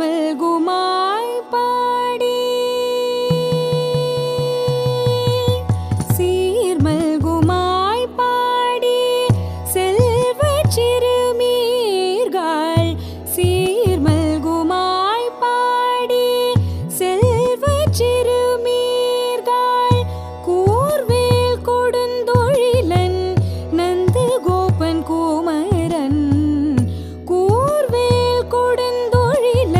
மல்குமாய் பாடி. சீர் மல்குமாய் பாடி. செல்வ சிறுமீர்கள் சீர் மல்குமாய் பாடி. செல்வ சிறுமீர்கள் கூர்வேல் கொடுந்தொழிலன் நந்து கோபன் கூமரன். கூர்வேல் கொடு